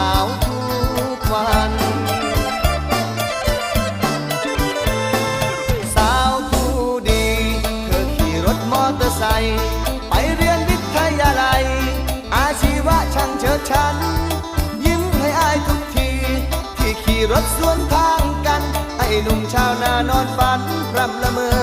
าวทุกวัน สาวผู้ดี เธอขี่รถมอเตอร์ไซค์ไปเรียนวิทยาลัย อาชีวะช่างเชิดชัน ยิ้มให้อายทุกที ที่ขี่รถสวนทางกัน ไอ้หนุ่มชาวนานอนฝัน พรำละเมอ